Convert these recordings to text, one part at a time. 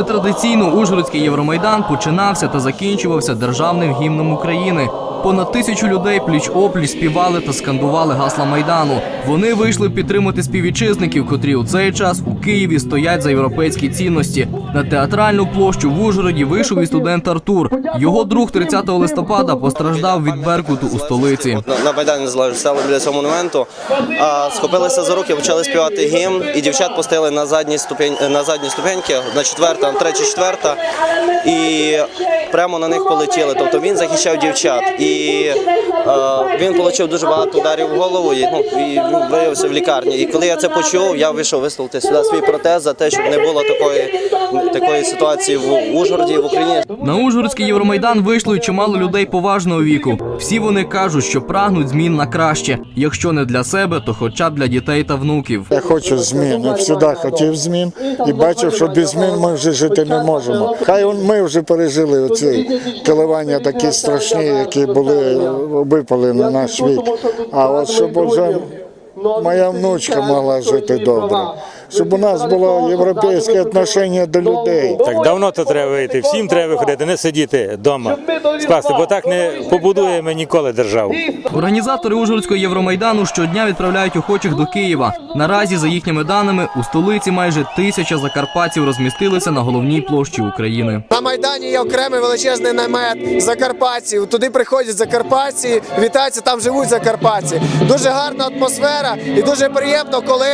Вже традиційно Ужгородський Євромайдан починався та закінчувався державним гімном України. Понад тисячу людей пліч опліч співали та скандували гасла майдану. Вони вийшли підтримати співвітчизників, котрі у цей час у Києві стоять за європейські цінності. На театральну площу в Ужгороді вийшов і студент Артур. Його друг 30 листопада постраждав від беркуту у столиці. На, Майдані Незалежності стали біля цього монументу, а, схопилися за руки, почали співати гімн, і дівчат поставили на задні ступень, на задні ступеньки, на четверта, на третя, четверта, і прямо на них полетіли. Тобто він захищав дівчат, і е, він отримав дуже багато ударів в голову, і, ну, і виявився в лікарні. І коли я це почув, я вийшов висловити сюди свій протест за те, щоб не було такої, такої ситуації в Ужгороді, в Україні. На Ужгородський Євромайдан вийшло й чимало людей поважного віку. Всі вони кажуть, що прагнуть змін на краще. Якщо не для себе, то хоча б для дітей та внуків. Я хочу змін. Я завжди хотів змін і бачив, що без змін ми вже жити не можемо. Хай ми вже пережили оці коливання такі страшні, які були випали на наш вік. А от щоб вже моя внучка могла жити добре, щоб у нас було європейське відношення до людей. Так давно то треба вийти. Всім треба виходити, не сидіти вдома, скласти, бо так не побудуємо ніколи державу. Організатори Ужгородського Євромайдану щодня відправляють охочих до Києва. Наразі, за їхніми даними, у столиці майже тисяча закарпатців розмістилися на головній площі України. На Майдані є окремий величезний намет закарпатців. Туди приходять закарпатці, вітаються, там живуть закарпатці. Дуже гарна атмосфера і дуже приємно, коли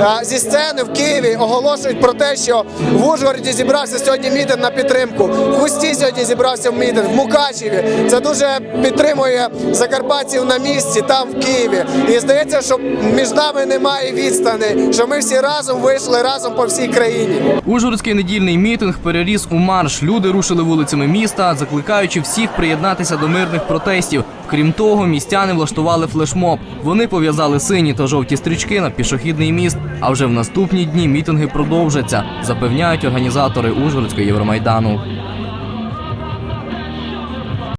а, зі сцени в Києві оголошують про те, що в Ужгороді зібрався сьогодні мітинг на підтримку. В Хусті сьогодні зібрався в мітинг, в Мукачеві. Це дуже підтримує закарпатців на місці, там в Києві. І здається, що між нами немає відстани, що ми всі разом вийшли разом по всій країні. Ужгородський недільний мітинг переріс у марш. Люди рушили вулицями міста, закликаючи всіх приєднатися до мирних протестів. Крім того, містяни влаштували флешмоб. Вони пов'язали сині та жовті стрічки на пішохідний міст. А вже в наступні дні мітинги продовжаться, запевняють організатори Ужгородського Євромайдану.